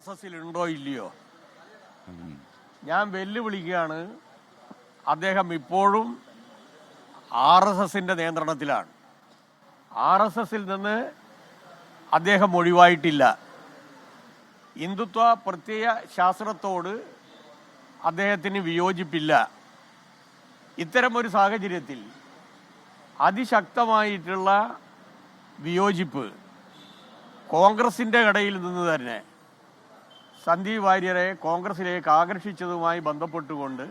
S ഉണ്ടോ ഇല്ലയോ? ഞാൻ വെല്ലുവിളിക്കുകയാണ്. അദ്ദേഹം ഇപ്പോഴും ആർ എസ് എസിന്റെ നിയന്ത്രണത്തിലാണ്. ആർ എസ് എസിൽ നിന്ന് അദ്ദേഹം ഒഴിവായിട്ടില്ല. ഹിന്ദുത്വ പ്രത്യയ ശാസ്ത്രത്തോട് അദ്ദേഹത്തിന് വിയോജിപ്പില്ല. ഇത്തരമൊരു സാഹചര്യത്തിൽ അതിശക്തമായിട്ടുള്ള വിയോജിപ്പ് കോൺഗ്രസിന്റെ കടയിൽ നിന്ന് തന്നെ സന്ദീപ് വാര്യരെ കോൺഗ്രസിലേക്ക് ആകർഷിച്ചതുമായി ബന്ധപ്പെട്ടുകൊണ്ട്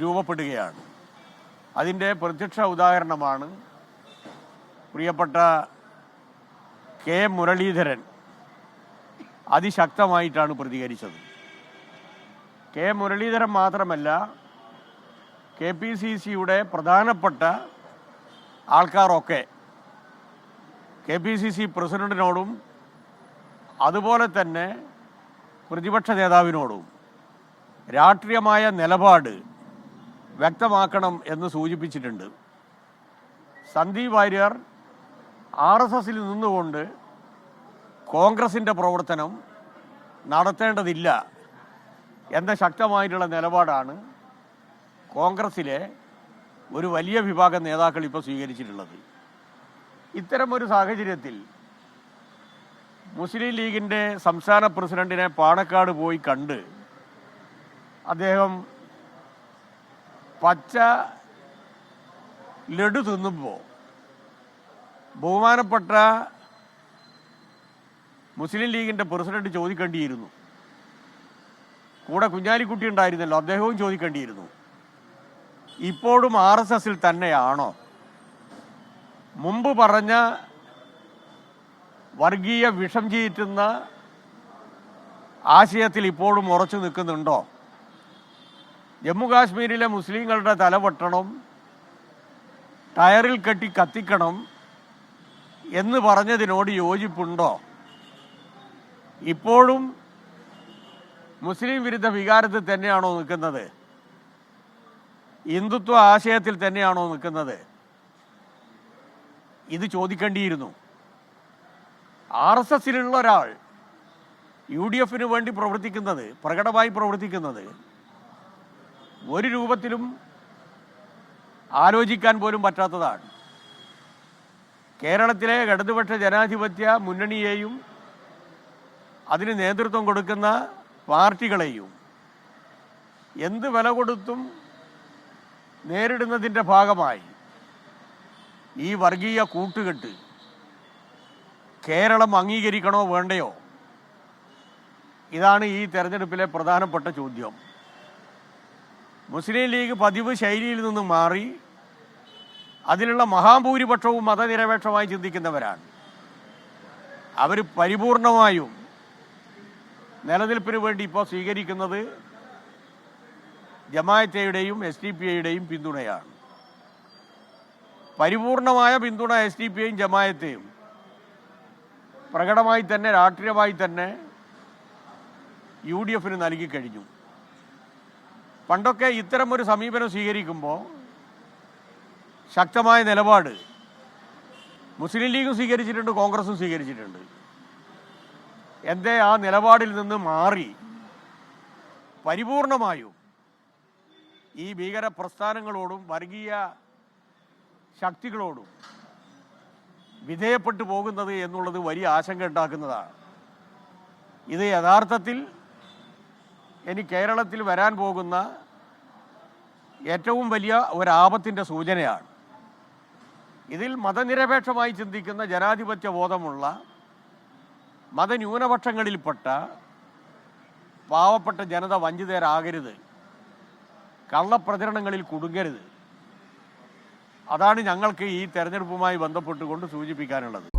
രൂപപ്പെടുകയാണ്. അതിന്റെ പ്രത്യക്ഷ ഉദാഹരണമാണ് പ്രിയപ്പെട്ട കെ മുരളീധരൻ അതിശക്തമായിട്ടാണ് പ്രതികരിച്ചത്. കെ മുരളീധരൻ മാത്രമല്ല കെ പി സി സിയുടെ പ്രധാനപ്പെട്ട ആൾക്കാരൊക്കെ കെ പി സി സി പ്രസിഡന്റിനോടും അതുപോലെ തന്നെ പ്രതിപക്ഷ നേതാവിനോടും രാഷ്ട്രീയമായ നിലപാട് വ്യക്തമാക്കണം എന്ന് സൂചിപ്പിച്ചിട്ടുണ്ട്. സന്ദീപ് വാര്യർ ആർ എസ് എസിൽ നിന്നുകൊണ്ട് കോൺഗ്രസിന്റെ പ്രവർത്തനം നടത്തേണ്ടതില്ല എന്ന ശക്തമായിട്ടുള്ള നിലപാടാണ് കോൺഗ്രസ്സിലെ ഒരു വലിയ വിഭാഗം നേതാക്കൾ ഇപ്പോൾ സ്വീകരിച്ചിട്ടുള്ളത്. ഇത്തരമൊരു സാഹചര്യത്തിൽ മുസ്ലിം ലീഗിന്റെ സംസ്ഥാന പ്രസിഡന്റിനെ പാണക്കാട് പോയി കണ്ട് അദ്ദേഹം പച്ച ലഡു തിന്നുമ്പോൾ ബഹുമാനപ്പെട്ട മുസ്ലിം ലീഗിന്റെ പ്രസിഡന്റ് ചോദിക്കേണ്ടിയിരുന്നു. കൂടെ കുഞ്ഞാലിക്കുട്ടി ഉണ്ടായിരുന്നല്ലോ അദ്ദേഹവും ചോദിക്കേണ്ടിയിരുന്നു. ഇപ്പോഴും ആർ എസ് എസിൽ തന്നെയാണോ? മുമ്പ് പറഞ്ഞ വർഗീയ വിഷം ചീറ്റുന്ന ആശയത്തിൽ ഇപ്പോഴും ഉറച്ചു നിൽക്കുന്നുണ്ടോ? ജമ്മു കാശ്മീരിലെ മുസ്ലിങ്ങളുടെ തലവെട്ടണം ടയറിൽ കെട്ടി കത്തിക്കണം എന്ന് പറഞ്ഞതിനോട് യോജിപ്പുണ്ടോ? ഇപ്പോഴും മുസ്ലിം വിരുദ്ധ വികാരത്തിൽ തന്നെയാണോ നിൽക്കുന്നത്? ഹിന്ദുത്വ ആശയത്തിൽ തന്നെയാണോ നിൽക്കുന്നത്? ഇത് ചോദിക്കേണ്ടിയിരുന്നു. ആർ എസ് എസിലുള്ള ഒരാൾ യു ഡി എഫിന് വേണ്ടി പ്രവർത്തിക്കുന്നത് പ്രകടമായി പ്രവർത്തിക്കുന്നത് ഒരു രൂപത്തിലും ആലോചിക്കാൻ പോലും പറ്റാത്തതാണ്. കേരളത്തിലെ ഇടതുപക്ഷ ജനാധിപത്യ മുന്നണിയെയും അതിന് നേതൃത്വം കൊടുക്കുന്ന പാർട്ടികളെയും എന്ത് വില കൊടുത്തും നേരിടുന്നതിന്റെ ഭാഗമായി ഈ വർഗീയ കൂട്ടുകെട്ട് കേരളം അംഗീകരിക്കണോ വേണ്ടയോ? ഇതാണ് ഈ തെരഞ്ഞെടുപ്പിലെ പ്രധാനപ്പെട്ട ചോദ്യം. മുസ്ലിം ലീഗ് പതിവ് ശൈലിയിൽ നിന്ന് മാറി അതിലുള്ള മഹാഭൂരിപക്ഷവും മതനിരപേക്ഷമായി ചിന്തിക്കുന്നവരാണ്. അവർ പരിപൂർണമായും നിലനിൽപ്പിന് വേണ്ടി ഇപ്പോൾ സ്വീകരിക്കുന്നത് ജമായത്തയുടെയും എസ് ഡി പി ഐയുടെയും പിന്തുണയാണ്. പരിപൂർണമായ പിന്തുണ എസ് ഡി പി ഐയും ജമായത്തെയും. പ്രകടമായി തന്നെ രാഷ്ട്രീയമായി തന്നെ യു ഡി എഫിന് നൽകിക്കഴിഞ്ഞു പണ്ടൊക്കെ ഇത്തരമൊരു സമീപനം സ്വീകരിക്കുമ്പോൾ ശക്തമായ നിലപാട് മുസ്ലിം ലീഗും സ്വീകരിച്ചിട്ടുണ്ട് കോൺഗ്രസും സ്വീകരിച്ചിട്ടുണ്ട്. എന്തേ ആ നിലപാടിൽ നിന്ന് മാറി പരിപൂർണമായും ഈ ഭീകര പ്രസ്ഥാനങ്ങളോടും വർഗീയ ശക്തികളോടും വിധേയപ്പെട്ടു പോകുന്നത് എന്നുള്ളത് വലിയ ആശങ്ക ഉണ്ടാക്കുന്നതാണ്. ഇത് യഥാർത്ഥത്തിൽ ഇനി കേരളത്തിൽ വരാൻ പോകുന്ന ഏറ്റവും വലിയ ഒരാപത്തിന്റെ സൂചനയാണ്. ഇതിൽ മതനിരപേക്ഷമായി ചിന്തിക്കുന്ന ജനാധിപത്യ ബോധമുള്ള മതന്യൂനപക്ഷങ്ങളിൽപ്പെട്ട പാവപ്പെട്ട ജനത വഞ്ചിതരാകരുത്. കള്ളപ്രചരണങ്ങളിൽ കുടുങ്ങരുത്. അതാണ് ഞങ്ങൾക്ക് ഈ തെരഞ്ഞെടുപ്പുമായി ബന്ധപ്പെട്ടുകൊണ്ട് സൂചിപ്പിക്കാനുള്ളത്.